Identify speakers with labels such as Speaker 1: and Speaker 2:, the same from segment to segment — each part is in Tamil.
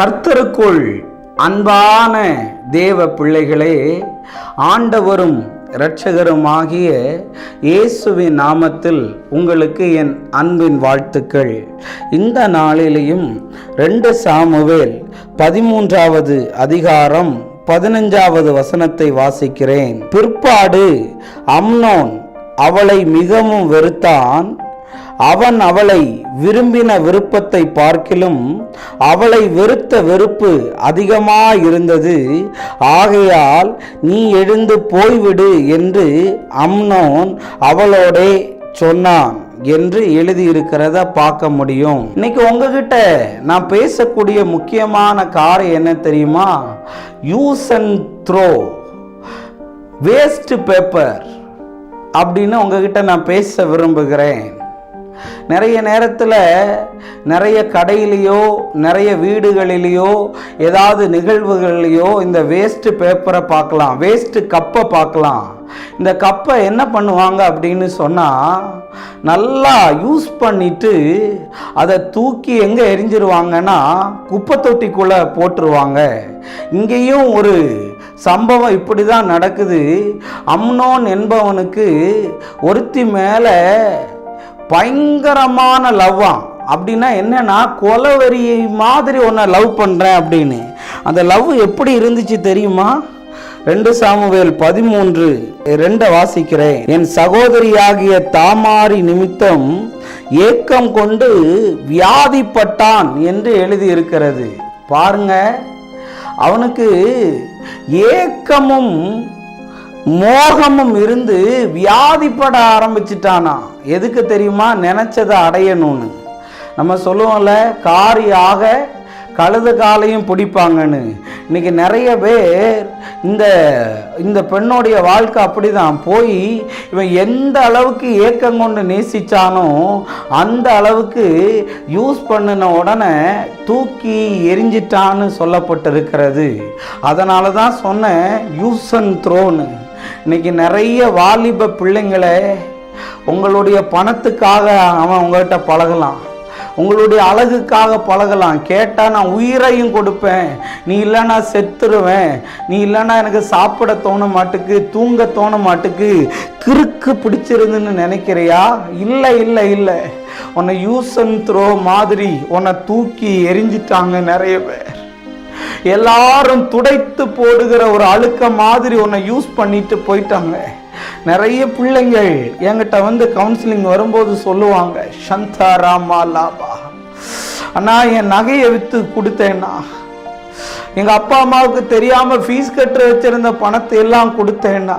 Speaker 1: கர்த்தருக்குள் அன்பான தேவ பிள்ளைகளே ஆண்டவரும் இரட்சகருமாகிய இயேசுவின் நாமத்தில் உங்களுக்கு என் அன்பின் வாழ்த்துக்கள். இந்த நாளிலேயும் ரெண்டு சாமுவேல் பதிமூன்றாவது அதிகாரம் பதினஞ்சாவது வசனத்தை வாசிக்கிறேன். பிற்பாடு அம்னோன் அவளை மிகவும் வெறுத்தான் அவன் அவளை விரும்பின விருப்பத்தை பார்க்கிலும் அவளை வெறுத்த வெறுப்பு அதிகமாயிருந்தது. ஆகையால் நீ எழுந்து போய்விடு என்று அம்னோன் அவளோடே சொன்னான் என்று எழுதியிருக்கிறத பார்க்க முடியும். இன்னைக்கு உங்ககிட்ட நான் பேசக்கூடிய முக்கியமான காரியம் என்ன தெரியுமா? Use and throw waste paper அப்படின்னு உங்ககிட்ட நான் பேச விரும்புகிறேன். நிறைய நேரத்தில் நிறைய கடையிலையோ நிறைய வீடுகளிலேயோ ஏதாவது நிகழ்வுகள்லையோ இந்த வேஸ்ட்டு பேப்பரை பார்க்கலாம் வேஸ்ட்டு கப்பை பார்க்கலாம். இந்த கப்பை என்ன பண்ணுவாங்க அப்படின்னு சொன்னால் நல்லா யூஸ் பண்ணிட்டு அதை தூக்கி எங்கே எரிஞ்சிருவாங்கன்னா குப்பை தொட்டிக்குள்ளே போட்டுருவாங்க. இங்கேயும் ஒரு சம்பவம் இப்படி தான் நடக்குது. அம்னோன் என்பவனுக்கு ஒருத்தி மேலே பயங்கரமான லவ்வாம் அப்படின்னா என்னன்னா கொலவெறி மாதிரி ஒன்றை லவ் பண்ணுறேன் அப்படின்னு. அந்த லவ் எப்படி இருந்துச்சு தெரியுமா? ரெண்டு சாமுவேல் பதிமூன்று ரெண்டை வாசிக்கிறேன். என் சகோதரியாகிய தாமாரி நிமித்தம் ஏக்கம் கொண்டு வியாதிப்பட்டான் என்று எழுதியிருக்கிறது. பாருங்க அவனுக்கு ஏக்கமும் மோகமும் இருந்து வியாதிப்பட ஆரம்பிச்சிட்டானா? எதுக்கு தெரியுமா? நினைச்சதை அடையணும்னு. நம்ம சொல்லுவோம்ல காரியாக கழுது கழுத காலையும் பிடிப்பாங்கன்னு. இன்னைக்கு நிறைய பேர் இந்த இந்த பெண்ணுடைய வாழ்க்கை அப்படிதான். போய் இவன் எந்த அளவுக்கு ஏக்கம் கொண்டு நேசிச்சானோ அந்த அளவுக்கு யூஸ் பண்ணின உடனே தூக்கி எரிஞ்சிட்டான்னு சொல்லப்பட்டிருக்கிறது. அதனால தான் சொன்னேன் யூஸ் அண்ட் த்ரோன்னு இன்னைக்கு நிறைய வாலிப பிள்ளைங்களை உங்களுடைய பணத்துக்காக அவன் உங்கள்கிட்ட பழகலாம். உங்களுடைய அழகுக்காக பழகலாம். கேட்டால் நான் உயிரையும் கொடுப்பேன். நீ இல்லைனா செத்துருவேன். நீ இல்லைனா எனக்கு சாப்பிட தோண மாட்டுக்கு தூங்க தோண மாட்டுக்கு கிறுக்கு பிடிச்சிருந்துன்னு நினைக்கிறியா? இல்லை இல்லை இல்லை. உன்னை யூஸ் அண்ட் த்ரோ மாதிரி உன்னை தூக்கி எரிஞ்சிட்டாங்க நிறைய பேர். எல்லாரும் துடைத்து போடுகிற ஒரு அழுக்க மாதிரி உன்னை யூஸ் பண்ணிட்டு போயிட்டாங்க. நிறைய பிள்ளைங்கள் என்கிட்ட வந்து கவுன்சிலிங் வரும்போது சொல்லுவாங்க சந்தா ராமா லாபா. அண்ணா என் நகையை விற்று கொடுத்தேன்னா எங்கள் அப்பா அம்மாவுக்கு தெரியாமல் ஃபீஸ் கட்டு வச்சிருந்த பணத்தை எல்லாம் கொடுத்தேன்னா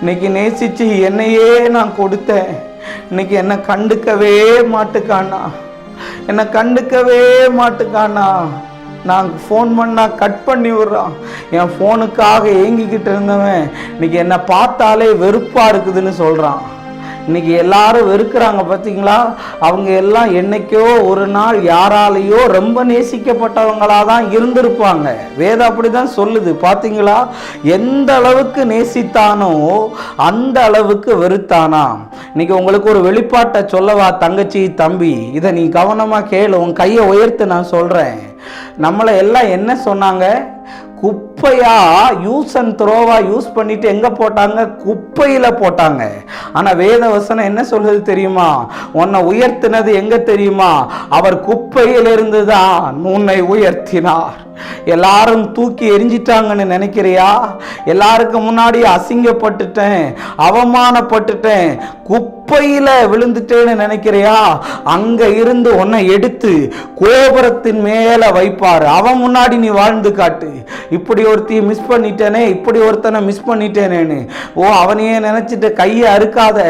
Speaker 1: இன்னைக்கு நேசிச்சு என்னையே நான் கொடுத்தேன். இன்னைக்கு என்னை கண்டுக்கவே மாட்டுக்கானா என்னை கண்டுக்கவே மாட்டுக்கானா நான் ஃபோன் பண்ணால் கட் பண்ணி விடுறான் என் ஃபோனுக்காக ஏங்கிக்கிட்டு இருந்தவன் இன்னைக்கு என்னை பார்த்தாலே வெறுப்பாக இருக்குதுன்னு சொல்கிறான் இன்னைக்கு எல்லாரும் வெறுக்கிறாங்க பார்த்தீங்களா அவங்க எல்லாம் என்னைக்கோ ஒரு நாள் யாராலேயோ ரொம்ப நேசிக்கப்பட்டவங்களாக தான் இருந்திருப்பாங்க. வேதம் அப்படி தான் சொல்லுது பார்த்தீங்களா எந்த அளவுக்கு நேசித்தானோ அந்த அளவுக்கு வெறுத்தானா இன்னைக்கு உங்களுக்கு ஒரு வெளிப்பாட்டை சொல்லவா தங்கச்சி தம்பி? இதை நீ கவனமாக கேளு உன் கையை உயர்த்து நான் சொல்கிறேன் நம்மளை எல்லாம் என்ன சொன்னாங்க? குப்பையா யூஸ் அண்ட் த்ரோவா யூஸ் பண்ணிட்டு எங்க போட்டாங்க? குப்பையில போட்டாங்க. ஆனா வேத வசனம் என்ன சொல்லுது தெரியுமா? உன்னை உயர்த்தினது எங்க தெரியுமா? அவர் குப்பையிலிருந்து தான் உன்னை உயர்த்தினார். எல்லாரும் தூக்கி எரிஞ்சிட்டாங்கன்னு நினைக்கிறியா? எல்லாருக்கும் முன்னாடி அசிங்கப்பட்டுட்டேன் அவமானப்பட்டுட்டேன். குப்பை குப்பையில விழுந்துட்டேன்னு நினைக்கிறியா? அங்க இருந்து உன்னை எடுத்து கோபுரத்தின் மேல வைப்பாரு. அவன் முன்னாடி நீ வாழ்ந்து காட்டு. இப்படி ஒருத்தையை மிஸ் பண்ணிட்டேனே இப்படி ஒருத்தனை மிஸ் பண்ணிட்டேனேன்னு. ஓ அவனையே நினைச்சிட்டு கையை அறுக்காத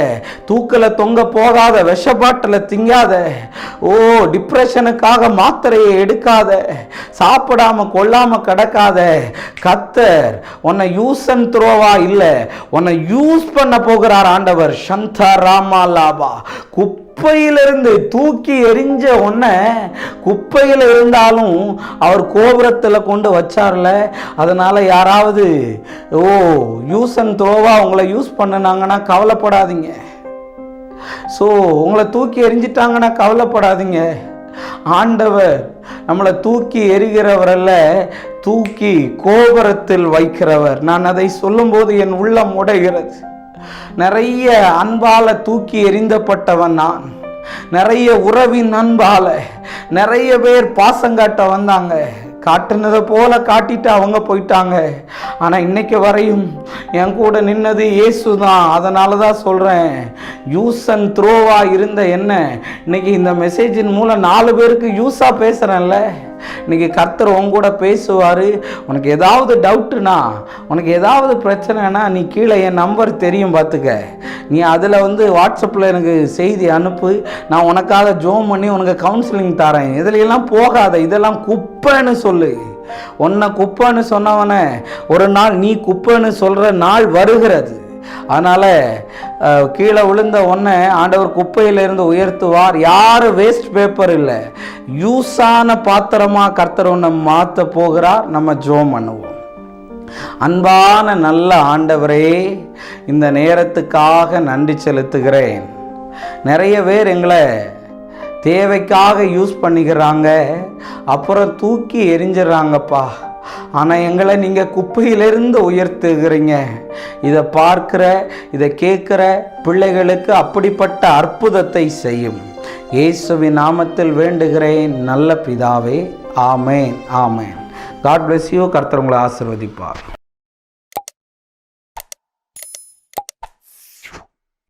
Speaker 1: தூக்கல தொங்க போகாத விஷப்பாட்டில் திங்காத ஓ டிப்ரெஷனுக்காக மாத்திரையை எடுக்காத சாப்பிடாம கொல்லாம கிடக்காத கத்தர் உன்னை யூஸ் அண்ட் த்ரோவா இல்லை. உன்னை யூஸ் பண்ண போகிறார் ஆண்டவர். சந்தா ராமா லாபா. குப்பையிலிருந்து தூக்கி எரிஞ்ச உன்னை குப்பையில் இருந்தாலும் அவர் கோபுரத்தில் கொண்டு வச்சார்ல. அதனால் யாராவது ஓ யூஸ் அண்ட் த்ரோவா உங்களை யூஸ் பண்ணினாங்கன்னா கவலைப்படாதீங்க. ஸோ உங்களை தூக்கி எரிஞ்சிட்டாங்கன்னா கவலைப்படாதீங்க. ஆண்டவர் நம்மளை தூக்கி எறிகிறவரல்ல தூக்கி கோபுரத்தில் வைக்கிறவர். நான் அதை சொல்லும்போது என் உள்ளம் உடைகிறது. நிறைய அன்பால தூக்கி எறிந்தப்பட்டவன் நான். நிறைய உறவின் அன்பால நிறைய பேர் பாசங்காட்ட வந்தாங்க. காட்டுனதை போல காட்டிட்டு அவங்க போயிட்டாங்க. ஆனால் இன்னைக்கு வரையும் என் கூட நின்னது இயேசு தான் அதனால தான் சொல்கிறேன் யூஸ் அண்ட் த்ரோவாக இருந்த என்ன? இன்னைக்கு இந்த மெசேஜின் மூலம் நாலு பேருக்கு யூஸாக பேசுகிறேன்ல இன்னைக்கு கர்த்தர் உன் கூட பேசுவார். உனக்கு ஏதாவது டவுட்டுனா உனக்கு ஏதாவது பிரச்சனைனா நீ கீழே என் நம்பர் தெரியும் பார்த்துக்க நீ அதில் வந்து வாட்ஸ்அப்பில் எனக்கு செய்தி அனுப்பு. நான் உனக்காக ஜோம் பண்ணி உனக்கு கவுன்சிலிங் தரேன் இதிலெல்லாம் போகாத. இதெல்லாம் குப்பைன்னு சொல்லு. உன்னை குப்பைன்னு சொன்னவனே ஒரு நாள் நீ குப்பைன்னு சொல்கிற நாள் வருகிறது. அதனால் கீழே விழுந்த ஒன்றை ஆண்டவர் குப்பையிலிருந்து உயர்த்துவார். யாரும் வேஸ்ட் பேப்பர் இல்லை. யூஸான பாத்திரமாக கர்த்தர் ஒன்றை மாற்ற போகிறார். நம்ம ஜோம் பண்ணுவோம். அன்பான நல்ல ஆண்டவரே இந்த நேரத்துக்காக நன்றி செலுத்துகிறேன். நிறைய பேர் எங்களை தேவைக்காக யூஸ் பண்ணிக்கிறாங்க அப்புறம் தூக்கி எரிஞ்சிடறாங்கப்பா ஆனால் எங்களை நீங்கள் குப்பையிலிருந்து உயர்த்துகிறீங்க. இதை பார்க்கிற இதை கேட்குற பிள்ளைகளுக்கு அப்படிப்பட்ட அற்புதத்தை செய்யும். இயேசுவின் நாமத்தில் வேண்டுகிறேன் நல்ல பிதாவே amen amen. God bless you கர்த்தர் உங்களை ஆசிர்வதிப்பார்.